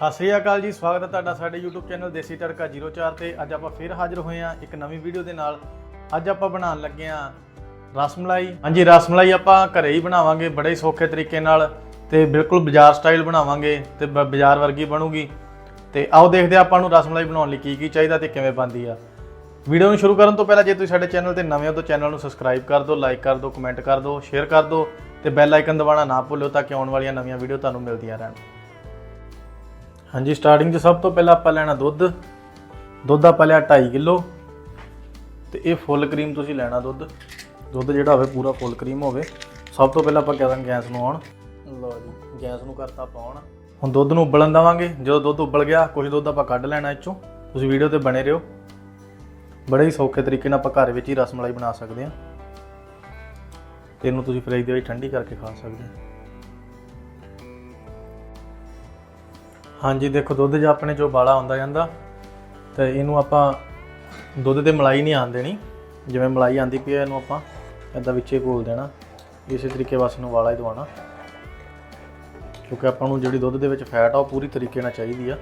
ਸਤਿ ਸ੍ਰੀ ਅਕਾਲ ਜੀ, ਸਵਾਗਤ ਹੈ ਤੁਹਾਡਾ ਸਾਡੇ YouTube ਚੈਨਲ ਦੇਸੀ ਤੜਕਾ 04 ਤੇ। ਅੱਜ ਆਪਾਂ ਫਿਰ ਹਾਜ਼ਰ ਹੋਏ ਹਾਂ ਇੱਕ ਨਵੀਂ ਵੀਡੀਓ ਦੇ ਨਾਲ। ਅੱਜ ਆਪਾਂ ਬਣਾਉਣ ਲੱਗੇ ਹਾਂ ਰਸਮਲਾਈ ਹਾਂਜੀ ਰਸਮਲਾਈ ਆਪਾਂ ਘਰੇ ਹੀ ਬਣਾਵਾਂਗੇ ਬੜੇ ਹੀ ਸੌਖੇ ਤਰੀਕੇ ਨਾਲ ਤੇ ਬਿਲਕੁਲ ਬਾਜ਼ਾਰ ਸਟਾਈਲ ਬਣਾਵਾਂਗੇ ਤੇ ਬ- ਬਾਜ਼ਾਰ ਵਰਗੀ ਬਣੂਗੀ। ਤੇ ਆਓ ਦੇਖਦੇ ਹਾਂ ਆਪਾਂ ਨੂੰ ਰਸਮਲਾਈ ਬਣਾਉਣ ਲਈ ਕੀ ਕੀ ਚਾਹੀਦਾ ਤੇ ਕਿਵੇਂ ਬਣਦੀ ਆ। ਵੀਡੀਓ ਨੂੰ ਸ਼ੁਰੂ ਕਰਨ ਤੋਂ ਪਹਿਲਾਂ ਜੇ ਤੁਸੀਂ ਸਾਡੇ ਚੈਨਲ ਤੇ ਨਵੇਂ ਹੋ ਤਾਂ ਚੈਨਲ ਨੂੰ ਸਬਸਕ੍ਰਾਈਬ ਕਰ ਦਿਓ, ਲਾਈਕ ਕਰ ਦਿਓ, ਕਮੈਂਟ ਕਰ ਦਿਓ, ਸ਼ੇਅਰ ਕਰ ਦਿਓ ਤੇ ਬੈਲ ਆਈਕਨ ਦਬਾਉਣਾ ਨਾ ਭੁੱਲਿਓ ਤਾਂ ਕਿ ਆਉਣ ਵਾਲੀਆਂ ਨਵੀਆਂ ਵੀਡੀਓ ਤੁਹਾਨੂੰ ਮਿਲਦੀਆਂ ਰਹਿਣ। ਹਾਂਜੀ ਸਟਾਰਟਿੰਗ 'ਚ ਸਭ ਤੋਂ ਪਹਿਲਾਂ ਆਪਾਂ ਲੈਣਾ ਦੁੱਧ। ਦੁੱਧ ਆਪਾਂ ਲਿਆ 2.5 ਕਿਲੋ। ਤੇ ਇਹ ਫੁੱਲ ਕਰੀਮ ਤੁਸੀਂ ਲੈਣਾ ਦੁੱਧ। ਦੁੱਧ ਜਿਹੜਾ ਹੋਵੇ, ਪੂਰਾ ਫੁੱਲ ਕਰੀਮ ਹੋਵੇ। ਸਭ ਤੋਂ ਪਹਿਲਾਂ ਆਪਾਂ ਕਹਿ ਦਾਂਗੇ ਗੈਸ ਨੂੰ ਆਉਣ ਲਓ ਜੀ, ਗੈਸ ਨੂੰ ਕਰਤਾ ਆਪਾਂ on ਹੁਣ ਦੁੱਧ ਨੂੰ ਉਬਲਣ ਦੇਵਾਂਗੇ। ਜਦੋਂ ਦੁੱਧ ਉਬਲ ਗਿਆ ਕੁਝ ਦੁੱਧ ਆਪਾਂ ਕੱਢ ਲੈਣਾ ਇੱਚੋਂ। ਤੁਸੀਂ ਵੀਡੀਓ ਤੇ ਬਣੇ ਰਹੋ। ਬੜੇ ਹੀ ਸੌਖੇ ਤਰੀਕੇ ਨਾਲ ਆਪਾਂ ਘਰ ਵਿੱਚ ਹੀ ਰਸਮਲਾਈ ਬਣਾ ਸਕਦੇ ਹਾਂ। ਤੇ ਇਹਨੂੰ ਤੁਸੀਂ ਫ੍ਰਿਜ ਦੇ ਵਿੱਚ ਠੰਡੀ ਕਰਕੇ ਖਾ ਸਕਦੇ ਹੋ। ਹਾਂਜੀ, ਦੇਖੋ, ਦੁੱਧ ਜੇ ਆਪਣੇ ਚੋਂ ਬਾਲਾ ਆਉਂਦਾ ਜਾਂਦਾ, ਤੇ ਇਹਨੂੰ ਆਪਾਂ ਦੁੱਧ ਤੇ ਮਲਾਈ ਨਹੀਂ ਆਣ ਦੇਣੀ। ਜਿਵੇਂ ਮਲਾਈ ਆਂਦੀ ਪਈ ਹੈ ਇਹਨੂੰ ਆਪਾਂ ਇਦਾਂ ਵਿੱਚੇ ਘੋਲ ਦੇਣਾ। ਇਸੇ ਤਰੀਕੇ ਬਸ ਇਹਨੂੰ ਵਾਲਾ ਹੀ ਦਵਾਉਣਾ। ਕਿਉਂਕਿ ਆਪਾਂ ਨੂੰ ਜਿਹੜੀ ਦੁੱਧ ਦੇ ਵਿੱਚ ਫੈਟ ਆ, ਉਹ ਪੂਰੀ ਤਰੀਕੇ ਨਾਲ ਚਾਹੀਦੀ ਆ।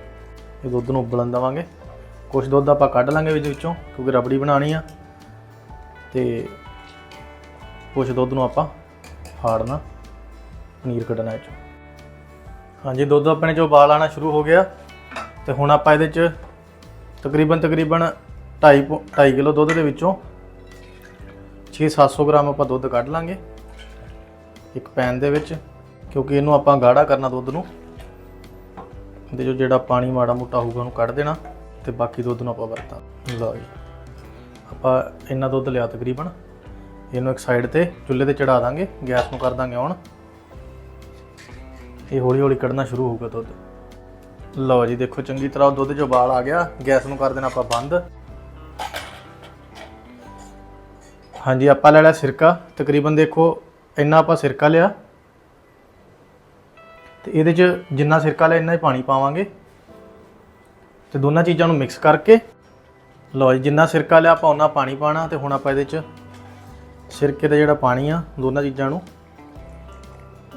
ਇਹ ਦੁੱਧ ਨੂੰ ਉਬਲਣ ਦੇਵਾਂਗੇ। ਕੁਝ ਦੁੱਧ ਆਪਾਂ ਕੱਢ ਲਾਂਗੇ ਵਿੱਚ ਵਿੱਚੋਂ, ਕਿਉਂਕਿ ਰਬੜੀ ਬਣਾਣੀ ਆ। ਤੇ ਕੁਝ ਦੁੱਧ ਨੂੰ ਆਪਾਂ ਫਾੜਨਾ, ਪਨੀਰ ਕੱਢਣਾ ਇਹ ਚੋਂ ਹਾਂਜੀ, ਦੁੱਧ ਆਪਣੇ ਚੋਂ ਉਬਾਲ ਆਣਾ ਸ਼ੁਰੂ ਹੋ ਗਿਆ ਤੇ ਹੁਣ ਆਪਾਂ ਇਹਦੇ ਚ ਤਕਰੀਬਨ ਤਕਰੀਬਨ 2.5 2.5 ਕਿਲੋ ਦੁੱਧ ਦੇ ਵਿੱਚੋਂ 6-700 ਗ੍ਰਾਮ ਆਪਾਂ ਦੁੱਧ ਕੱਢ ਲਾਂਗੇ ਇੱਕ ਪੈਨ ਦੇ ਵਿੱਚ, ਕਿਉਂਕਿ ਇਹਨੂੰ ਆਪਾਂ ਗਾੜਾ ਕਰਨਾ ਦੁੱਧ ਨੂੰ। ਇਹਦੇ ਜੋ ਜਿਹੜਾ ਪਾਣੀ ਮਾੜਾ ਮੋਟਾ ਹੋਊਗਾ ਉਹਨੂੰ ਕੱਢ ਦੇਣਾ ਤੇ ਬਾਕੀ ਦੁੱਧ ਨੂੰ ਆਪਾਂ ਵਰਤਾਂ ਲਓ ਜੀ। ਆਪਾਂ ਇੰਨਾ ਦੁੱਧ ਲਿਆ ਤਕਰੀਬਨ। ਇਹਨੂੰ ਇੱਕ ਸਾਈਡ ਤੇ ਚੁੱਲ੍ਹੇ ਤੇ ਚੜਾ ਦਾਂਗੇ। ਗੈਸ ਨੂੰ ਕਰ ਦਾਂਗੇ ਔਨ ਇਹ ਹੌਲੀ ਹੌਲੀ ਕੱਢਣਾ ਸ਼ੁਰੂ ਹੋਊਗਾ ਦੁੱਧ। ਲਓ ਜੀ, ਦੇਖੋ, ਚੰਗੀ ਤਰ੍ਹਾਂ ਦੁੱਧ 'ਚ ਉਬਾਲ ਆ ਗਿਆ, ਗੈਸ ਨੂੰ ਕਰ ਦੇਣਾ ਆਪਾਂ ਬੰਦ। ਹਾਂਜੀ, ਆਪਾਂ ਲੈ ਲਿਆ ਸਿਰਕਾ। ਤਕਰੀਬਨ ਦੇਖੋ, ਇੰਨਾ ਆਪਾਂ ਸਿਰਕਾ ਲਿਆ। ਤੇ ਇਹਦੇ 'ਚ ਜਿੰਨਾ ਸਿਰਕਾ ਲਿਆ, ਇੰਨਾ ਹੀ ਪਾਣੀ ਪਾਵਾਂਗੇ। ਤੇ ਦੋਨਾਂ ਚੀਜ਼ਾਂ ਨੂੰ ਮਿਕਸ ਕਰਕੇ, ਲਓ ਜੀ, ਜਿੰਨਾ ਸਿਰਕਾ ਲਿਆ ਆਪਾਂ ਉਹਨਾਂ ਪਾਣੀ ਪਾਣਾ। ਤੇ ਹੁਣ ਆਪਾਂ ਇਹਦੇ 'ਚ ਸਿਰਕੇ ਦਾ ਜਿਹੜਾ ਪਾਣੀ ਆ, ਦੋਨਾਂ ਚੀਜ਼ਾਂ ਨੂੰ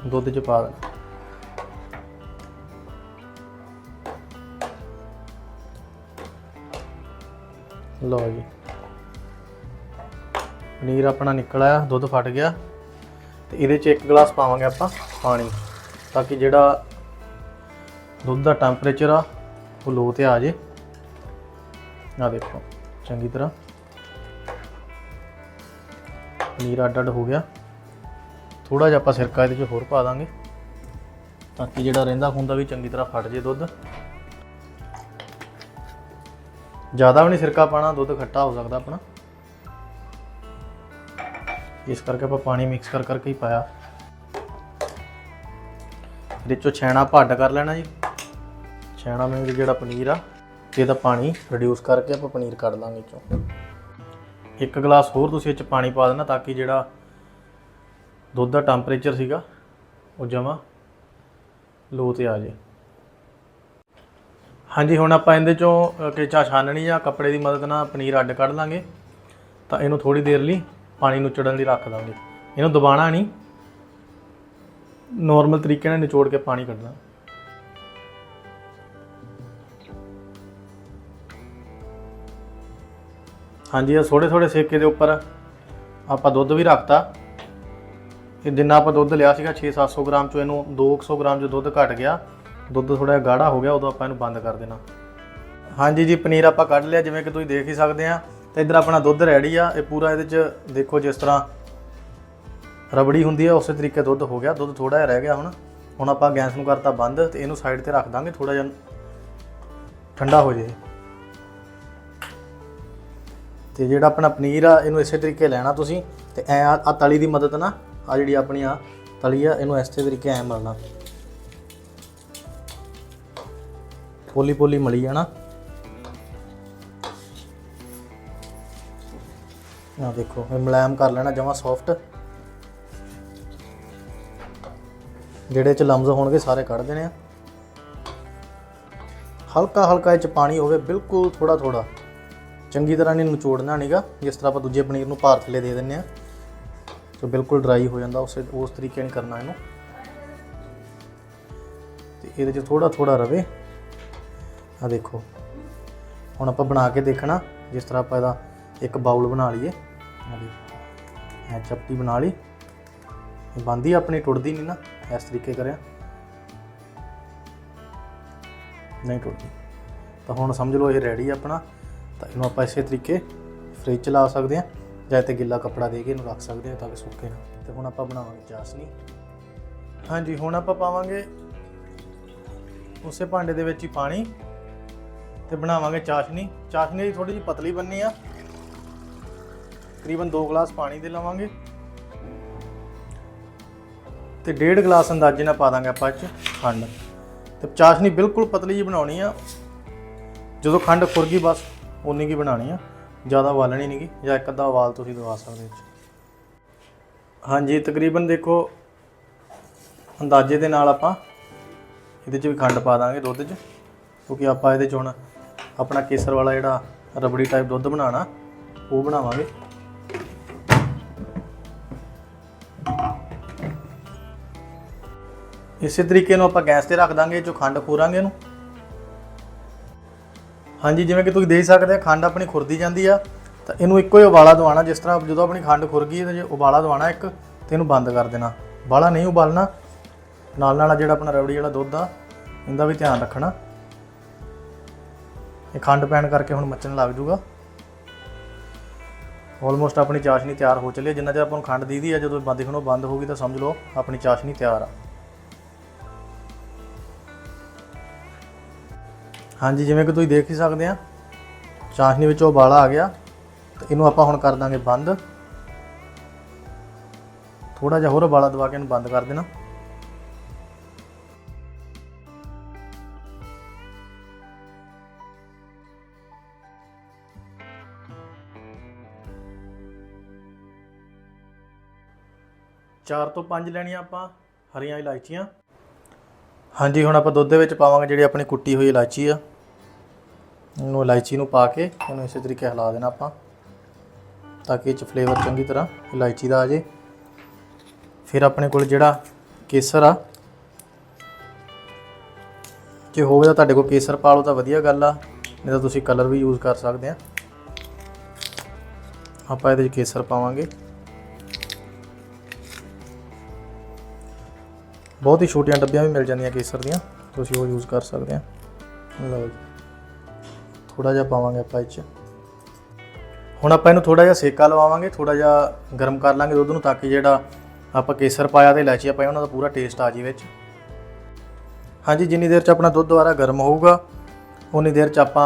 ਦੁੱਧ 'ਚ ਪਾ ਦੇਣਾ। ਲਓ ਜੀ। ਪਨੀਰ ਆਪਣਾ ਨਿਕਲ ਆਇਆ ਦੁੱਧ ਫਟ ਗਿਆ। ਤੇ ਇਹਦੇ 'ਚ ਇੱਕ ਗਲਾਸ ਪਾਵਾਂਗੇ ਆਪਾਂ ਪਾਣੀ, ਤਾਂ ਕਿ ਜਿਹੜਾ ਦੁੱਧ ਦਾ ਟੈਂਪਰੇਚਰ ਆ, ਉਹ ਲੋ ਤੇ ਆ ਜੇ। ਆ ਦੇਖੋ, ਚੰਗੀ ਤਰ੍ਹਾਂ। ਪਨੀਰ ਅੱਡ ਅੱਡ ਹੋ ਗਿਆ। ਥੋੜਾ ਜਿਹਾ ਆਪਾਂ ਸਿਰਕਾ ਇਹਦੇ 'ਚ ਹੋਰ ਪਾ ਦਾਂਗੇ, ਤਾਂ ਕਿ ਜਿਹੜਾ ਰਹਿੰਦਾ ਹੁੰਦਾ ਵੀ ਚੰਗੀ ਤਰ੍ਹਾਂ ਫਟ ਜੇ ਦੁੱਧ। ਜ਼ਿਆਦਾ ਵੀ ਨਹੀਂ ਸਿਰਕਾ ਪਾਣਾ, ਦੁੱਧ ਖੱਟਾ ਹੋ ਸਕਦਾ ਆਪਣਾ। ਇਸ ਕਰਕੇ ਆਪਾਂ ਪਾਣੀ ਮਿਕਸ ਕਰ ਕਰਕੇ ਹੀ ਪਾਇਆ। ਇਹਦੇ ਚੋਂ ਛੈਣਾ ਭੱਡ ਕਰ ਲੈਣਾ ਜੀ। ਛੈਣਾ ਮੀਨਸ ਜਿਹੜਾ ਪਨੀਰ ਆ ਇਹਦਾ ਪਾਣੀ ਰਿਡਿਊਸ ਕਰਕੇ ਆਪਾਂ ਪਨੀਰ ਕੱਢ ਲਾਂਗੇ ਚੋਂ। ਇੱਕ ਗਲਾਸ ਹੋਰ ਤੁਸੀਂ ਇਹ ਚ ਪਾਣੀ ਪਾ ਦੇਣਾ ਤਾਂ ਕਿ ਜਿਹੜਾ ਦੁੱਧ ਦਾ ਟੈਂਪਰੇਚਰ ਸੀਗਾ, ਉਹ ਜਮਾ ਲੋ ਤੇ ਆ ਜੇ ਹਾਂਜੀ ਹੁਣ ਆਪਾਂ ਇਹਦੇ ਚੋਂ ਅ, ਕੇਚਾ ਛਾਨਣੀ ਜਾਂ ਕੱਪੜੇ ਦੀ ਮਦਦ ਨਾਲ ਪਨੀਰ ਅੱਡ ਕੱਢ ਲਾਂਗੇ। ਤਾਂ ਇਹਨੂੰ ਥੋੜੀ ਦੇਰ ਲਈ ਪਾਣੀ ਨੂੰ ਚੜਨ ਲਈ ਰੱਖ ਦਾਂਗੇ। ਇਹਨੂੰ ਦਬਾਣਾ ਨਹੀਂ। ਨਾਰਮਲ ਤਰੀਕੇ ਨਾਲ ਨਿਚੋੜ ਕੇ ਪਾਣੀ ਕੱਢਣਾ ਹਾਂਜੀ ਇਹ ਥੋੜੇ ਥੋੜੇ ਸੇਕੇ ਦੇ ਉੱਪਰ ਆਪਾਂ ਦੁੱਧ ਵੀ ਰੱਖਤਾ। ਇਹ ਜਿੰਨਾ ਆਪਾਂ ਦੁੱਧ ਲਿਆ ਸੀਗਾ 6-700 ਗ੍ਰਾਮ ਚੋਂ ਇਹਨੂੰ 200 ਗ੍ਰਾਮ ਜੋ ਦੁੱਧ ਘਟ ਗਿਆ। ਦੁੱਧ ਥੋੜਾ ਜਿਹਾ ਗਾੜਾ ਹੋ ਗਿਆ, ਉਦੋਂ ਆਪਾਂ ਇਹਨੂੰ ਬੰਦ ਕਰ ਦੇਣਾ। ਹਾਂਜੀ ਜੀ, ਪਨੀਰ ਆਪਾਂ ਕੱਢ ਲਿਆ, ਜਿਵੇਂ ਕਿ ਤੁਸੀਂ ਦੇਖ ਹੀ ਸਕਦੇ ਆ। ਤੇ ਇਧਰ ਆਪਣਾ ਦੁੱਧ ਰੈਡੀ ਆ। ਇਹ ਪੂਰਾ ਇਹਦੇ ਚ ਦੇਖੋ ਜਿਸ ਤਰ੍ਹਾਂ ਰਬੜੀ ਹੁੰਦੀ ਆ, ਉਸੇ ਤਰੀਕੇ ਦੁੱਧ ਹੋ ਗਿਆ। ਦੁੱਧ ਥੋੜਾ ਜਿਹਾ ਰਹਿ ਗਿਆ ਹੁਣ। ਹੁਣ ਆਪਾਂ ਗੈਸ ਨੂੰ ਕਰਤਾ ਬੰਦ ਤੇ ਇਹਨੂੰ ਸਾਈਡ ਤੇ ਰੱਖ ਦਾਂਗੇ ਥੋੜਾ ਜਿਹਾ ਠੰਡਾ ਹੋ ਜੇ। ਤੇ ਜਿਹੜਾ ਆਪਣਾ ਪਨੀਰ ਆ, ਇਹਨੂੰ ਇਸੇ ਤਰੀਕੇ ਲੈਣਾ ਤੁਸੀਂ। ਤੇ ਐ ਆ ਤਲੀ ਦੀ ਮਦਦ ਨਾਲ ਆ ਜਿਹੜੀ ਆਪਣੀ ਆ ਤਲੀ ਆ, ਇਹਨੂੰ ਇਸੇ ਤਰੀਕੇ ਐ ਮਲਣਾ। ਪੋਲੀ ਪੋਲੀ ਮਲੀ ਜਾਣਾ ਆ ਦੇਖੋ, ਇਹ ਮਲਾਇਮ ਕਰ ਲੈਣਾ ਜਮਾ ਸੌਫਟ ਜਿਹੜੇ ਚ ਲਮਜ਼ ਹੋਣਗੇ, ਸਾਰੇ ਕੱਢ ਦੇਣੇ ਆ। ਹਲਕਾ ਹਲਕਾ ਇਹ ਚ ਪਾਣੀ ਹੋਵੇ, ਬਿਲਕੁਲ ਥੋੜਾ ਥੋੜਾ ਚੰਗੀ ਤਰ੍ਹਾਂ ਨਹੀਂ ਨਿਚੋੜਨਾ ਨਹੀਂਗਾ ਜਿਸ ਤਰ੍ਹਾਂ ਆਪਾਂ ਦੂਜੇ ਪਨੀਰ ਨੂੰ ਭਾਰ ਥੱਲੇ ਦੇ ਦਿੰਨੇ ਆ। ਤੇ ਬਿਲਕੁਲ ਡਰਾਈ ਹੋ ਜਾਂਦਾ, ਉਸੇ ਉਸ ਤਰੀਕੇ ਨਾਲ ਕਰਨਾ ਇਹਨੂੰ। ਤੇ ਇਹਦੇ 'ਚ ਥੋੜਾ ਥੋੜਾ ਰਵੇ। ਆ ਦੇਖੋ। ਹੁਣ ਆਪਾਂ ਬਣਾ ਕੇ ਦੇਖਣਾ, ਜਿਸ ਤਰ੍ਹਾਂ ਆਪਾਂ ਇਹਦਾ ਇੱਕ ਬਾਉਲ ਬਣਾ ਲਈਏ। ਆ ਦੇਖੋ, ਇਹ ਚਪਟੀ ਬਣਾ ਲਈ। ਇਹ ਬੰਦੀ ਆਪਣੀ, ਟੁੱਟਦੀ ਨਹੀਂ ਨਾ, ਇਸ ਤਰੀਕੇ ਕਰਿਆ। ਨਹੀਂ ਟੁੱਟਦੀ। ਤਾਂ ਹੁਣ ਸਮਝ ਲਓ ਇਹ ਰੈਡੀ ਆਪਣਾ। ਤਾਂ ਇਹਨੂੰ ਆਪਾਂ ਇਸੇ ਤਰੀਕੇ ਫ੍ਰਿਜ ਚ ਲਾ ਸਕਦੇ ਹਾਂ ਜਾਂ ਤੇ ਗਿੱਲਾ ਕੱਪੜਾ ਦੇ ਕੇ ਇਹਨੂੰ ਰੱਖ ਸਕਦੇ ਹਾਂ ਤਾਂ ਕਿ ਸੁੱਕੇ ਨਾ। ਤੇ ਹੁਣ ਆਪਾਂ ਬਣਾਵਾਂਗੇ ਚਾਸ਼ਨੀ ਹਾਂਜੀ, ਹੁਣ ਆਪਾਂ ਪਾਵਾਂਗੇ ਉਸੇ ਭਾਂਡੇ ਦੇ ਵਿੱਚ ਹੀ ਪਾਣੀ। ਤੇ ਬਣਾਵਾਂਗੇ ਚਾਸ਼ਨੀ। ਚਾਸ਼ਨੀ ਦੀ ਥੋੜੀ ਜਿਹੀ ਪਤਲੀ ਬੰਨੀ ਆ। ਤਕਰੀਬਨ 2 ਗਲਾਸ ਪਾਣੀ ਦੇ ਲਵਾਂਗੇ। ਤੇ 1.5 ਗਲਾਸ ਅੰਦਾਜ਼ੇ ਨਾਲ ਪਾ ਦਾਂਗੇ ਆਪਾਂ ਇਹ ਚ ਖੰਡ। ਤੇ ਚਾਸ਼ਨੀ ਬਿਲਕੁਲ ਪਤਲੀ ਜੀ ਬਣਾਉਣੀ ਆ। ਜਦੋਂ ਖੰਡ ਖੁਰ ਗਈ ਬਸ ਉਨੀ ਕੀ ਬਣਾਉਣੀ ਆ। ਜ਼ਿਆਦਾ ਉਬਾਲਣੀ ਨਹੀਂਗੀ ਜਾਂ ਇੱਕ ਅੱਧਾ ਉਬਾਲ ਤੁਸੀਂ ਦਵਾ ਸਕਦੇ ਹੋ। ਹਾਂਜੀ, ਤਕਰੀਬਨ ਦੇਖੋ, ਅੰਦਾਜ਼ੇ ਦੇ ਨਾਲ ਆਪਾਂ ਇਹਦੇ 'ਚ ਵੀ ਖੰਡ ਪਾ ਦਾਂਗੇ ਦੁੱਧ 'ਚ। ਕਿਉਂਕਿ ਆਪਾਂ ਇਹਦੇ 'ਚ ਹੁਣ ਆਪਣਾ ਕੇਸਰ ਵਾਲਾ ਜਿਹੜਾ ਰਬੜੀ ਟਾਈਪ ਦੁੱਧ ਬਣਾਉਣਾ, ਉਹ ਬਣਾਵਾਂਗੇ। ਇਸੇ ਤਰੀਕੇ ਨੂੰ ਆਪਾਂ ਗੈਸ ਤੇ ਰੱਖ ਦਾਂਗੇ, ਜੋ ਖੰਡ ਖੋਰਾਂਗੇ ਇਹਨੂੰ ਹਾਂਜੀ, ਜਿਵੇਂ ਕਿ ਤੁਸੀਂ ਦੇਖ ਸਕਦੇ ਆ, ਖੰਡ ਆਪਣੀ ਖੁਰਦੀ ਜਾਂਦੀ ਆ, ਤਾਂ ਇਹਨੂੰ ਇੱਕੋ ਹੀ ਉਬਾਲਾ ਦਵਾਣਾ ਜਿਸ ਤਰ੍ਹਾਂ ਜਦੋਂ ਆਪਣੀ ਖੰਡ ਖੁਰ ਗਈ ਤੇ ਜੇ ਉਬਾਲਾ ਦਵਾਣਾ ਇੱਕ, ਤੇ ਇਹਨੂੰ ਬੰਦ ਕਰ ਦੇਣਾ। ਬਾਲਾ ਨਹੀਂ ਉਬਾਲਣਾ ਨਾਲ ਨਾਲ ਜਿਹੜਾ ਆਪਣਾ ਰਬੜੀ ਵਾਲਾ ਦੁੱਧ ਆ, ਇਹਦਾ ਵੀ ਧਿਆਨ ਰੱਖਣਾ। ਇਹ ਖੰਡ ਪੈਣ ਕਰਕੇ ਹੁਣ ਮੱਚਣ ਲੱਗ ਜੂਗਾ। ਆਲਮੋਸਟ ਆਪਣੀ ਚਾਸ਼ਨੀ ਤਿਆਰ ਹੋ ਚੱਲੀ ਜਿੰਨਾ ਚਿਰ ਆਪਾਂ ਨੂੰ ਖੰਡ ਦੀਦੀ ਆ ਜਦੋਂ ਬੰਦ ਦੇਖਣੋਂ ਬੰਦ ਹੋਊਗੀ ਤਾਂ ਸਮਝ ਲਓ, ਆਪਣੀ ਚਾਸ਼ਨੀ ਤਿਆਰ ਆ। ਹਾਂਜੀ, ਜਿਵੇਂ ਕਿ ਤੁਸੀਂ ਦੇਖ ਹੀ ਸਕਦੇ ਆ, ਚਾਸ਼ਨੀ ਵਿੱਚੋਂ ਉਬਾਲਾ ਆ ਗਿਆ। ਤੇ ਇਹਨੂੰ ਆਪਾਂ ਹੁਣ ਕਰ ਦਾਂਗੇ ਬੰਦ। ਥੋੜਾ ਜਿਹਾ ਹੋਰ ਉਬਾਲਾ ਦਵਾ ਕੇ ਇਹਨੂੰ ਬੰਦ ਕਰ ਦੇਣਾ। ਚਾਰ ਤੋਂ ਪੰਜ ਲੈਣੀਆਂ ਆਪਾਂ, ਹਰੀਆਂ ਇਲਾਇਚੀਆਂ। ਹਾਂਜੀ, ਹੁਣ ਆਪਾਂ ਦੁੱਧ ਦੇ ਵਿੱਚ ਪਾਵਾਂਗੇ ਜਿਹੜੀ ਆਪਣੀ ਕੁੱਟੀ ਹੋਈ ਇਲਾਇਚੀ ਆ। ਇਹਨੂੰ ਇਲਾਇਚੀ ਨੂੰ ਪਾ ਕੇ ਇਹਨੂੰ ਇਸੇ ਤਰੀਕੇ ਹਿਲਾ ਦੇਣਾ ਆਪਾਂ, ਤਾਂ ਕਿ ਇਹ ਚ ਫਲੇਵਰ ਚੰਗੀ ਤਰ੍ਹਾਂ ਇਲਾਇਚੀ ਦਾ ਆ ਜੇ। ਫਿਰ ਆਪਣੇ ਕੋਲ ਜਿਹੜਾ ਕੇਸਰ ਆ, ਜੇ ਹੋਵੇ ਤਾਂ ਤੁਹਾਡੇ ਕੋਲ ਕੇਸਰ ਪਾ ਲਓ ਤਾਂ ਵਧੀਆ ਗੱਲ ਆ, ਨਹੀਂ ਤਾਂ ਤੁਸੀਂ ਕਲਰ ਵੀ ਯੂਜ਼ ਕਰ ਸਕਦੇ ਆ। ਆਪਾਂ ਇਹਦੇ ਵਿੱਚ ਕੇਸਰ ਪਾਵਾਂਗੇ। ਬਹੁਤ ਹੀ ਛੋਟੀਆਂ ਡੱਬੀਆਂ ਵੀ ਮਿਲ ਜਾਂਦੀਆਂ ਕੇਸਰ ਦੀਆਂ, ਤੁਸੀਂ ਉਹ ਯੂਜ਼ ਕਰ ਸਕਦੇ ਆ। ਲਓ ਜੀ। ਥੋੜਾ ਜਿਹਾ ਪਾਵਾਂਗੇ ਆਪਾਂ ਇਹ 'ਚ। ਹੁਣ ਆਪਾਂ ਇਹਨੂੰ ਥੋੜਾ ਜਿਹਾ ਸੇਕਾ ਲਵਾਵਾਂਗੇ ਥੋੜਾ ਜਿਹਾ ਗਰਮ ਕਰ ਲਾਂਗੇ ਦੁੱਧ ਨੂੰ ਤਾਂ ਕਿ ਜਿਹੜਾ ਆਪਾਂ ਕੇਸਰ ਪਾਇਆ ਤੇ ਇਲਾਚੀਆਂ ਪਾਇਆ ਉਹਨਾਂ ਦਾ ਪੂਰਾ ਟੇਸਟ ਆ ਜੀ ਵਿੱਚ। ਹਾਂਜੀ, ਜਿੰਨੀ ਦੇਰ 'ਚ ਆਪਣਾ ਦੁੱਧ ਦੁਬਾਰਾ ਗਰਮ ਹੋਊਗਾ, ਉਨੀ ਦੇਰ 'ਚ ਆਪਾਂ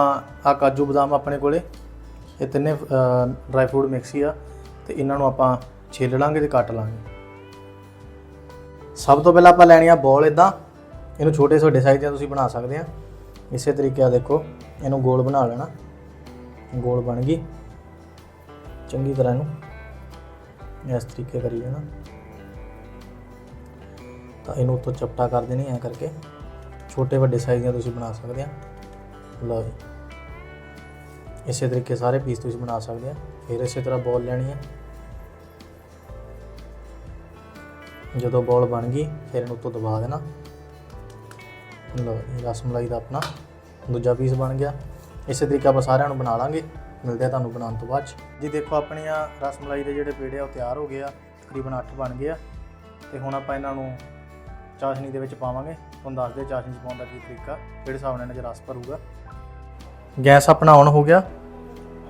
ਆ ਕਾਜੂ ਬਦਾਮ ਆਪਣੇ ਕੋਲੇ, ਇਹ ਤਿੰਨੇ ਡਰਾਈ ਫਰੂਟ ਮਿਕਸ ਹੀ ਆ, ਤੇ ਇਹਨਾਂ ਨੂੰ ਆਪਾਂ ਛਿੱਲ ਲਾਂਗੇ ਤੇ ਕੱਟ ਲਾਂਗੇ। ਸਭ ਤੋਂ ਪਹਿਲਾਂ ਆਪਾਂ ਲੈਣੀ ਆ ਬੋਲ ਇਦਾਂ ਇਹਨੂੰ ਛੋਟੇ ਛੋਟੇ ਸਾਈਜ਼ ਦੇ ਤੁਸੀਂ ਬਣਾ ਸਕਦੇ ਆ। ਇਸੇ ਤਰੀਕੇ ਆ ਦੇਖੋ, ਇਹਨੂੰ ਗੋਲ ਬਣਾ ਲੈਣਾ। ਗੋਲ ਬਣ ਗਈ। ਚੰਗੀ ਤਰ੍ਹਾਂ ਇਹਨੂੰ ਇਸ ਤਰੀਕੇ ਕਰੀ ਜਾਣਾ। ਤਾਂ ਇਹਨੂੰ ਉੱਤੋਂ ਚਪਟਾ ਕਰ ਦੇਣੀ ਐ ਕਰਕੇ। ਛੋਟੇ ਵੱਡੇ ਸਾਈਜ਼ ਦੀਆਂ ਤੁਸੀਂ ਬਣਾ ਸਕਦੇ ਆ। ਲਓ ਜੀ। ਇਸੇ ਤਰੀਕੇ ਸਾਰੇ ਪੀਸ ਤੁਸੀਂ ਬਣਾ ਸਕਦੇ ਆ। ਫਿਰ ਇਸੇ ਤਰ੍ਹਾਂ ਬੋਲ ਲੈਣੀ ਹੈ ਜਦੋਂ ਬੋਲ ਬਣ ਗਈ, ਫਿਰ ਇਹਨੂੰ ਉੱਤੋਂ ਦਬਾ ਦੇਣਾ। ਲਓ ਰਸ ਮਲਾਈ ਦਾ ਆਪਣਾ ਦੂਜਾ ਪੀਸ ਬਣ ਗਿਆ। ਇਸੇ ਤਰੀਕੇ ਆਪਾਂ ਸਾਰਿਆਂ ਨੂੰ ਬਣਾ ਲਾਂਗੇ। ਮਿਲਦੇ ਆ ਤੁਹਾਨੂੰ ਬਣਾਉਣ ਤੋਂ ਬਾਅਦ 'ਚ। ਜੀ ਦੇਖੋ, ਆਪਣੀਆਂ ਰਸ ਮਲਾਈ ਦੇ ਜਿਹੜੇ ਪੇੜੇ ਆ, ਉਹ ਤਿਆਰ ਹੋ ਗਏ ਆ। ਤਕਰੀਬਨ 8 ਬਣ ਗਏ ਆ। ਤੇ ਹੁਣ ਆਪਾਂ ਇਹਨਾਂ ਨੂੰ ਚਾਸ਼ਨੀ ਦੇ ਵਿੱਚ ਪਾਵਾਂਗੇ। ਤੁਹਾਨੂੰ ਦੱਸਦੇ ਚਾਸ਼ਨੀ 'ਚ ਪਾਉਣ ਦਾ ਕੀ ਤਰੀਕਾ, ਕਿਹੜੇ ਹਿਸਾਬ ਨਾਲ ਇਹਨਾਂ 'ਚ ਰਸ ਭਰੂਗਾ। ਗੈਸ ਆਪਣਾ ਔਨ ਹੋ ਗਿਆ।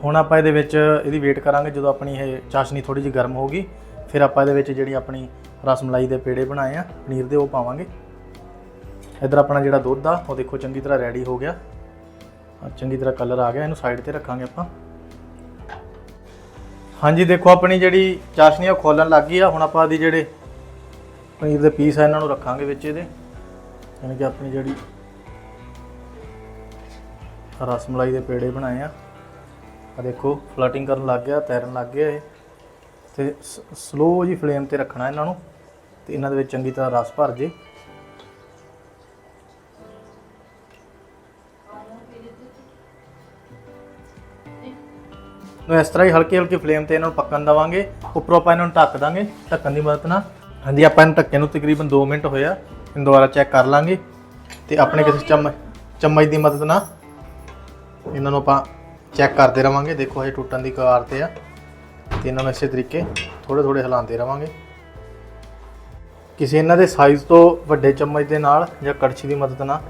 ਹੁਣ ਆਪਾਂ ਇਹਦੇ ਵਿੱਚ, ਇਹਦੀ ਵੇਟ ਕਰਾਂਗੇ ਜਦੋਂ ਆਪਣੀ ਇਹ ਚਾਸ਼ਨੀ ਥੋੜੀ ਜਿਹੀ ਗਰਮ ਹੋਊਗੀ ਫਿਰ ਆਪਾਂ ਇਹਦੇ ਵਿੱਚ ਜਿਹੜੀ ਆਪਣੀ ਰਸਮਲਾਈ ਦੇ ਪੇੜੇ ਬਣਾਏ ਆ, ਪਨੀਰ ਦੇ ਉਹ ਪਾਵਾਂਗੇ। ਇਧਰ ਆਪਣਾ ਜਿਹੜਾ ਦੁੱਧ ਆ, ਉਹ ਦੇਖੋ ਚੰਗੀ ਤਰ੍ਹਾਂ ਰੈਡੀ ਹੋ ਗਿਆ। ਚੰਗੀ ਤਰ੍ਹਾਂ ਕਲਰ ਆ ਗਿਆ, ਇਹਨੂੰ ਸਾਈਡ ਤੇ ਰੱਖਾਂਗੇ ਆਪਾਂ। ਹਾਂਜੀ, ਦੇਖੋ ਆਪਣੀ ਜਿਹੜੀ ਚਾਸ਼ਨੀ ਆ, ਉਹ ਖੋਲਣ ਲੱਗ ਗਈ ਆ। ਹੁਣ ਆਪਾਂ ਦੀ ਜਿਹੜੇ ਪਨੀਰ ਦੇ ਪੀਸ ਆ, ਇਹਨਾਂ ਨੂੰ ਰੱਖਾਂਗੇ ਵਿੱਚ ਇਹਦੇ। ਯਾਨੀ ਕਿ ਆਪਣੀ ਜਿਹੜੀ ਰਸਮਲਾਈ ਦੇ ਪੇੜੇ ਬਣਾਏ ਆ। ਆ ਦੇਖੋ ਫਲਟਿੰਗ ਕਰਨ ਲੱਗ ਗਿਆ, ਤੈਰਨ ਲੱਗ ਗਿਆ ਇਹ। ਤੇ ਸਲੋ ਜੀ ਫਲੇਮ ਤੇ ਰੱਖਣਾ ਇਹਨਾਂ ਨੂੰ ਤੇ ਇਹਨਾਂ ਦੇ ਵਿੱਚ ਚੰਗੀ ਤਰ੍ਹਾਂ ਰਸ ਭਰ ਜੇ। ਨੂੰ ਇਸ ਤਰ੍ਹਾਂ ਹੀ ਹਲਕੀ ਹਲਕੀ ਫਲੇਮ ਤੇ ਇਹਨਾਂ ਨੂੰ ਪੱਕਣ ਦਵਾਂਗੇ। ਉੱਪਰੋਂ ਆਪਾਂ ਇਹਨਾਂ ਨੂੰ ਢੱਕ ਦਾਂਗੇ, ਢੱਕਣ ਦੀ ਮਦਦ ਨਾਲ। ਹਾਂਜੀ, ਆਪਾਂ ਇਹਨੂੰ ਢੱਕੇ ਨੂੰ ਤਕਰੀਬਨ 2 ਮਿੰਟ ਹੋਇਆ। ਇਹਨੂੰ ਦੁਬਾਰਾ ਚੈੱਕ ਕਰ ਲਾਂਗੇ ਤੇ ਆਪਣੇ ਕਿਸੇ ਚਮਚ ਚਮਚ ਦੀ ਮਦਦ ਨਾਲ ਇਹਨਾਂ ਨੂੰ ਆਪਾਂ ਚੈੱਕ ਕਰਦੇ ਰਵਾਂਗੇ। ਦੇਖੋ ਇਹ ਟੁੱਟਣ ਦੀ ਕਗਾਰ ਤੇ ਆ। ਤੇ ਇਹਨਾਂ ਨੂੰ ਇਸੇ ਤਰੀਕੇ ਥੋੜੇ ਥੋੜੇ ਹਿਲਾਉਂਦੇ ਰਵਾਂਗੇ। ਕਿਸੇ ਇਹਨਾਂ ਦੇ ਸਾਈਜ਼ ਤੋਂ ਵੱਡੇ ਚਮਚ ਦੇ ਨਾਲ ਜਾਂ ਕੜਛੀ ਦੀ ਮਦਦ ਨਾਲ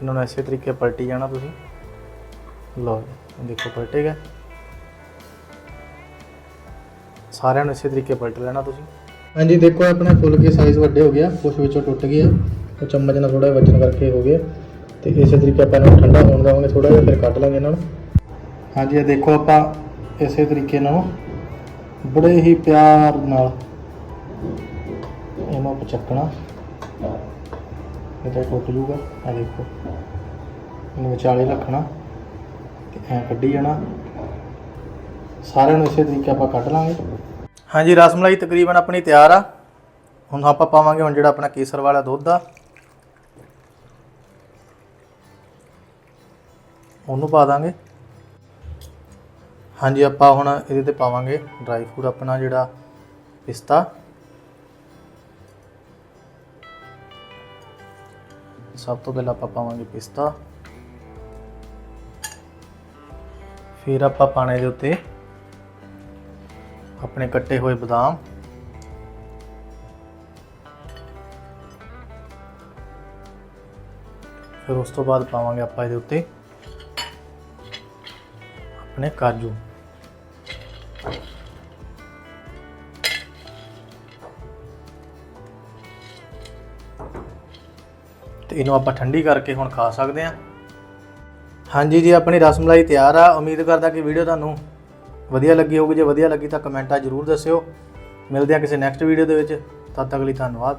ਇਹਨਾਂ ਨੂੰ ਇਸੇ ਤਰੀਕੇ ਪਲਟੀ ਜਾਣਾ ਤੁਸੀਂ। ਲਓ ਦੇਖੋ ਪਲਟੇ ਗਏ। ਸਾਰਿਆਂ ਨੂੰ ਇਸੇ ਤਰੀਕੇ ਪਲਟ ਲੈਣਾ ਤੁਸੀਂ। ਹਾਂਜੀ ਦੇਖੋ ਆਪਣੇ ਫੁੱਲ ਕੇ ਸਾਈਜ਼ ਵੱਡੇ ਹੋ ਗਿਆ ਕੁਝ ਵਿੱਚੋਂ ਟੁੱਟ ਗਏ ਆ ਉਹ ਚਮਚ ਨਾਲ ਥੋੜਾ ਵਜਨ ਕਰਕੇ ਹੋ ਗਿਆ ਤੇ ਇਸੇ ਤਰੀਕੇ ਆਪਾਂ ਇਹਨਾਂ ਨੂੰ ਠੰਡਾ ਹੋਣ ਦੇਵਾਂਗੇ ਥੋੜਾ ਜਿਹਾ ਫਿਰ ਕੱਢ ਲਾਂਗੇ ਇਹਨਾਂ ਨੂੰ। ਹਾਂਜੀ ਇਹ ਦੇਖੋ ਆਪਾਂ ਇਸੇ ਤਰੀਕੇ ਨਾਲ ਬੜੇ ਹੀ ਪਿਆਰ ਨਾਲ ਇਹਨੂੰ ਆਪਾਂ ਚੱਕਣਾ। ਇਹ ਟੁੱਟ ਜੂਗਾ ਆ ਦੇਖੋ। ਇਹਨੂੰ ਵਿਚਾਲੇ ਰੱਖਣਾ ਤੇ ਐ ਕੱਢੀ ਜਾਣਾ। ਸਾਰਿਆਂ ਨੂੰ ਇਸੇ ਤਰੀਕੇ ਆਪਾਂ ਕੱਢ ਲਾਂਗੇ। ਹਾਂਜੀ ਰਸਮਲਾਈ ਤਕਰੀਬਨ ਆਪਣੀ ਤਿਆਰ ਆ। ਹੁਣ ਆਪਾਂ ਪਾਵਾਂਗੇ ਹੁਣ ਜਿਹੜਾ ਆਪਣਾ ਕੇਸਰ ਵਾਲਾ ਦੁੱਧ ਆ। ਉਹਨੂੰ ਪਾ ਦਾਂਗੇ। ਹਾਂਜੀ, ਆਪਾਂ ਹੁਣ ਇਹਦੇ ਤੇ ਪਾਵਾਂਗੇ ਡਰਾਈ ਫਰੂਟ ਆਪਣਾ ਜਿਹੜਾ ਪਿਸਤਾ। ਸਭ ਤੋਂ ਪਹਿਲਾਂ ਆਪਾਂ ਪਾਵਾਂਗੇ ਪਿਸਤਾ। ਫਿਰ ਆਪਾਂ ਪਾਣੇ ਦੇ ਉੱਤੇ ਆਪਣੇ ਕੱਟੇ ਹੋਏ ਬਦਾਮ। ਫਿਰ ਉਸ ਤੋਂ ਬਾਅਦ ਪਾਵਾਂਗੇ ਆਪਾਂ ਇਹਦੇ ਉੱਤੇ ਆਪਣੇ ਕਾਜੂ। ਤੇ ਇਹਨੂੰ ਆਪਾਂ ਠੰਡੀ ਕਰਕੇ ਹੁਣ ਖਾ ਸਕਦੇ ਹਾਂ। ਹਾਂਜੀ ਜੀ, ਆਪਣੀ ਰਸਮਲਾਈ ਤਿਆਰ ਆ। ਉਮੀਦ ਕਰਦਾ ਕਿ ਵੀਡੀਓ ਤੁਹਾਨੂੰ ਵਧੀਆ ਲੱਗੀ ਹੋਊਗੀ। ਜੇ ਵਧੀਆ ਲੱਗੀ ਤਾਂ ਕਮੈਂਟਾਂ ਜ਼ਰੂਰ ਦੱਸਿਓ। ਮਿਲਦੇ ਹਾਂ ਕਿਸੇ ਨੈਕਸਟ ਵੀਡੀਓ ਦੇ ਵਿੱਚ। ਤਦ ਤੱਕ ਲਈ ਧੰਨਵਾਦ।